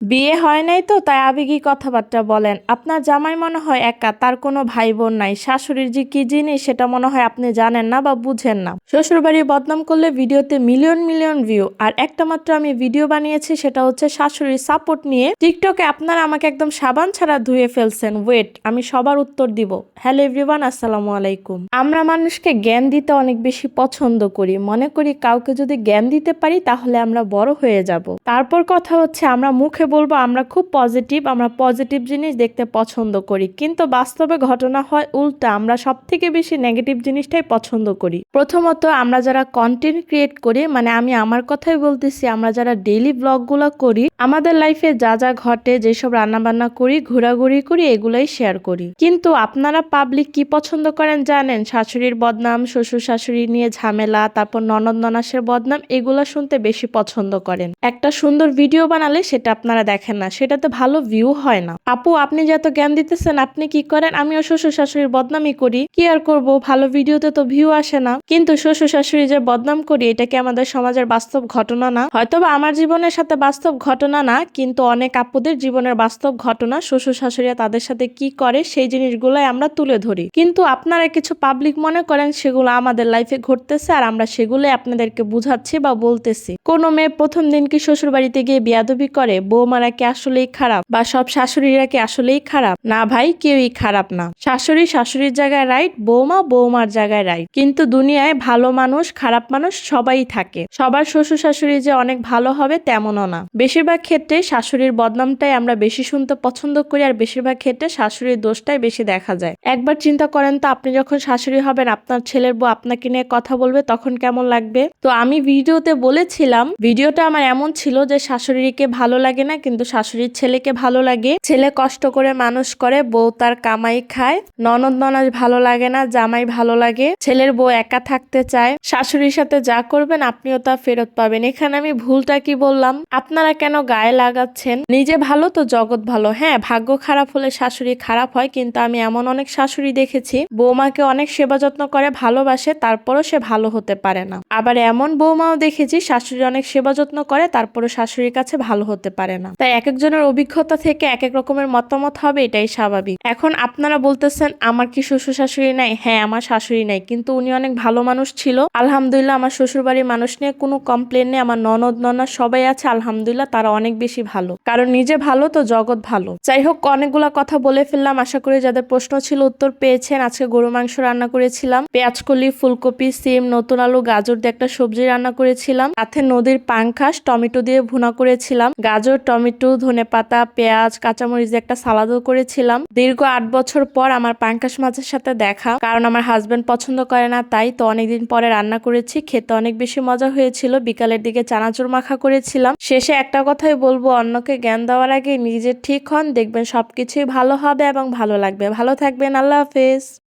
বিয়ে হয় নাই তো, তাই আবেগী কথাবার্তা বলেন। আপনার জামাই মনে হয় একা, তার কোনো ভাই বোন নাই। শাশুড়ির যে কি জিনিস, সেটা মনে হয় আপনি জানেন না বা বুঝেন না। শ্বশুরবাড়ি বদনাম করলে ভিডিওতে মিলিয়ন মিলিয়ন ভিউ। আর একটা মাত্র আমি ভিডিও বানিয়েছি, সেটা হচ্ছে শাশুড়ির সাপোর্ট নিয়ে। টিকটকে আপনারা আমাকে একদম সাবান ছাড়া ধুয়ে ফেলছেন। ওয়েট, আমি সবার উত্তর দিব। হ্যালো এভরিওয়ান, আসসালামু আলাইকুম। আমরা মানুষকে জ্ঞান দিতে অনেক বেশি পছন্দ করি। মনে করি কাউকে যদি জ্ঞান দিতে পারি, তাহলে আমরা বড় হয়ে যাব। তারপর কথা হচ্ছে, আমরা মুখে বলব, আমরা খুব পজিটিভ আমরা পজিটিভ জিনিস দেখতে পছন্দ করি। কিন্তু বাস্তবে ঘটনা হয় উল্টা, আমরা সব থেকে বেশি নেগেটিভ জিনিসটাই পছন্দ করি। প্রথমত, আমরা যারা কন্টেন্ট ক্রিয়েট করি মানে আমি আমার কথাই বলতেছি, আমরা যারা ডেইলি ব্লগগুলো করি, আমাদের লাইফে যা যা ঘটে, যেসব রান্নাবান্না করি, ঘোরাঘুরি করি, এগুলাই শেয়ার করি। কিন্তু আপনারা পাবলিক কি পছন্দ করেন জানেন? শাশুড়ির বদনাম, শ্বশুর শাশুড়ি নিয়ে ঝামেলা, তারপর ননদ ননাসের বদনাম, এগুলো শুনতে বেশি পছন্দ করেন। একটা সুন্দর ভিডিও বানালে সেটা আপনারা দেখেন না, সেটাতে ভালো ভিউ হয় না। আপু, আপনি যে এত জ্ঞান দিতেছেন, আপনি কি করেন? আমিও শ্বশুর শাশুড়ির বদনামই করি। কি আর করব? ভালো ভিডিওতে তো ভিউ আসে না। কিন্তু শ্বশুর শাশুড়ি যে বদনাম করি, এটা কি আমাদের সমাজের বাস্তব ঘটনা না? হয়তোবা আমার জীবনের সাথে বাস্তব ঘটনা না, কিন্তু অনেক আপুদের জীবনের বাস্তব ঘটনা শ্বশুর শাশুড়িরা তাদের সাথে কি করে, সেই জিনিসগুলোই আমরা তুলে ধরি। কিন্তু আপনারা কিছু পাবলিক মনে করেন, সেগুলো আমাদের লাইফে ঘটতেছে আর আমরা সেগুলো আপনাদেরকে বুঝাচ্ছি বা বলতেছি। কোনো মেয়ে প্রথম দিন কি শ্বশুর বাড়িতে গিয়ে বিয়াদবি করে? বৌমারা কি আসলেই খারাপ? বা সব শাশুড়িরা কি আসলেই খারাপ? না ভাই, কেউই খারাপ না। শাশুড়ি শাশুড়ির জায়গায় রাইট বৌমা বৌমার জায়গায় রাইট কিন্তু দুনিয়ায় ভালো মানুষ, খারাপ মানুষ সবাই থাকে। সবার শ্বশুর শাশুড়ি যে অনেক ভালো হবে তেমনও না। বেশিরভাগ ক্ষেত্রে শাশুড়ির বদনামটাই আমরা বেশি শুনতে পছন্দ করি আর বেশিরভাগ ক্ষেত্রে শাশুড়ির দোষটাই বেশি দেখা যায়। একবার চিন্তা করেন তো, আপনি যখন শাশুড়ি হবেন, আপনার ছেলের বউ আপনাকে নিয়ে কথা বলবে, তখন কেমন লাগবে? তো আমি ভিডিওতে বলেছিলাম, ভিডিওটা আমার এমন ছিল যে শাশুড়িকে ভালো লাগে না কিন্তু শাশুড়ির ছেলেকে ভালো লাগে। ছেলে কষ্ট করে মানুষ করে, বউ তার কামাই খায়। ননদ ননাস ভালো লাগে না, জামাই ভালো লাগে। ছেলের বউ একা থাকতে চায়। শাশুড়ির সাথে যা করবেন, আপনিও তা ফেরত পাবেন। এখানে আমি ভুলটা কি বললাম? আপনারা কেন গায়ে লাগাচ্ছেন? নিজে ভালো তো জগৎ ভালো। হ্যাঁ ভাগ্য খারাপ হলে শাশুড়ি খারাপ হয়, কিন্তু আমি এমন অনেক শাশুড়ি দেখেছি। বৌমাকে অনেক সেবা যত্ন করে, ভালোবাসে, তারপরও সে ভালো হতে পারে না। আবার এমন বৌমাও দেখেছি, শাশুড়ি অনেক সেবা যত্ন করে, তারপরও শাশুড়ির কাছে ভালো হতে পারে না। তাই এক একজনের অভিজ্ঞতা থেকে এক এক রকমের মতামত হবে, এটাই স্বাভাবিক। এখন আপনারা বলতেছেন, আমার কি শ্বশুর শাশুড়ি নাই? হ্যাঁ আমার শাশুড়ি নাই, কিন্তু উনি অনেক ভালো মানুষ ছিল। আলহামদুলিল্লাহ, আমার শ্বশুর বাড়ির মানুষ নিয়ে কোনো কমপ্লেন নেই, আমার ননদ ননা সবাই আছে, আলহামদুলিল্লাহ, তারা অনেক বেশি ভালো। কারণ নিজে ভালো তো, জগৎ ভালো। যাই হোক, অনেকগুলা কথা বলে ফেললাম, আশা করি যাদের প্রশ্ন ছিল উত্তর পেয়েছেন। আজকে গরু মাংস রান্না করেছিলাম পেঁয়াজকলি ফুলকপি, সিম, নতুন আলু, গাজর দিয়ে একটা সবজি রান্না করেছিলাম। সাথে নদীর পাঙ্খাস, টমেটো দিয়ে ভুনা করেছিলাম। গাজর, টমেটো ধনে পাতা পেঁয়াজ, কাঁচামরিচ দিয়ে একটা সালাদও করেছিলাম। দীর্ঘ আট বছর পর আমার পাঙ্কাশ মাছের সাথে দেখা। কারণ আমার হাজবেন্ড পছন্দ করে না, তাই তো অনেকদিন পরে রান্না করেছি। খেতে অনেক বেশি মজা হয়েছিল। বিকালের দিকে চানাচুর মাখা করেছিলাম। শেষে একটা কথাই বলব, অন্যকে জ্ঞান দেওয়ার আগে নিজে ঠিক হন, দেখবেন সবকিছুই ভালো হবে এবং ভালো লাগবে। ভালো থাকবেন, আল্লাহ হাফেজ।